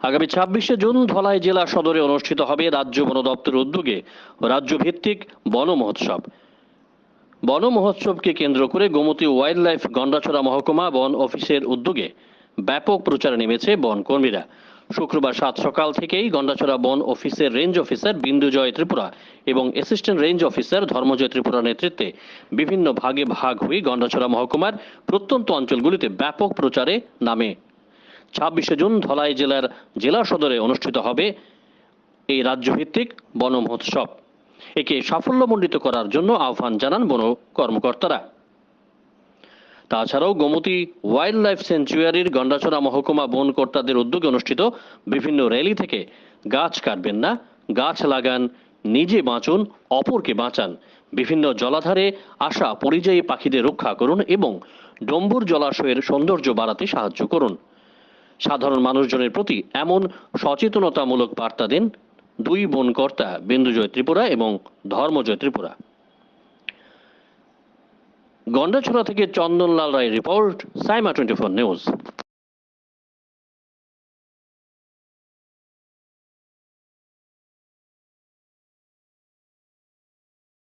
আগামী ছাব্বিশে জুন ধলাই জেলা সদরে অনুষ্ঠিত হবে রাজ্য বন দপ্তরের উদ্যোগে রাজ্যভিত্তিক বন মহোৎসব। বন মহোৎসবকে কেন্দ্র করে গোমতী ওয়াইল্ড লাইফ গন্ডাছড়া মহকুমা বন অফিসের উদ্যোগে ব্যাপক প্রচারে নেমেছে বন কর্মীরা। শুক্রবার সাত সকাল থেকেই গন্ডাছড়া বন অফিসের রেঞ্জ অফিসার বিন্দুজয় ত্রিপুরা এবং অ্যাসিস্ট্যান্ট রেঞ্জ অফিসার ধর্মজয় ত্রিপুরার নেতৃত্বে বিভিন্ন ভাগে ভাগ হয়ে গন্ডাছড়া মহকুমার প্রত্যন্ত অঞ্চলগুলিতে ব্যাপক প্রচারে নামে। ছাব্বিশে জুন ধলাই জেলার জেলা সদরে অনুষ্ঠিত হবে এই রাজ্যভিত্তিক বন মহোৎসব। একে সাফল্যমণ্ডিত করার জন্য আহ্বান জানান বন কর্মকর্তারা। তাছাড়াও গোমতী ওয়াইল্ড লাইফ সেঞ্চুয়ারির গন্ডাছড়া মহকুমা বন কর্তাদের উদ্যোগে অনুষ্ঠিত বিভিন্ন র্যালি থেকে গাছ কাটবেন না, গাছ লাগান, নিজে বাঁচুন, অপরকে বাঁচান। বিভিন্ন জলাধারে আসা পরিযায়ী পাখিদের রক্ষা করুন এবং ডম্বুর জলাশয়ের সৌন্দর্য বাড়াতে সাহায্য করুন। সাধারণ মানুষজনের প্রতি এমন সচেতনতামূলক বার্তা দেন দুই বনকর্তা বিন্দুজয় ত্রিপুরা এবং ধর্মজয় ত্রিপুরা। গন্ডাছড়া থেকে Chandanlal Roy report, Saima twenty four news.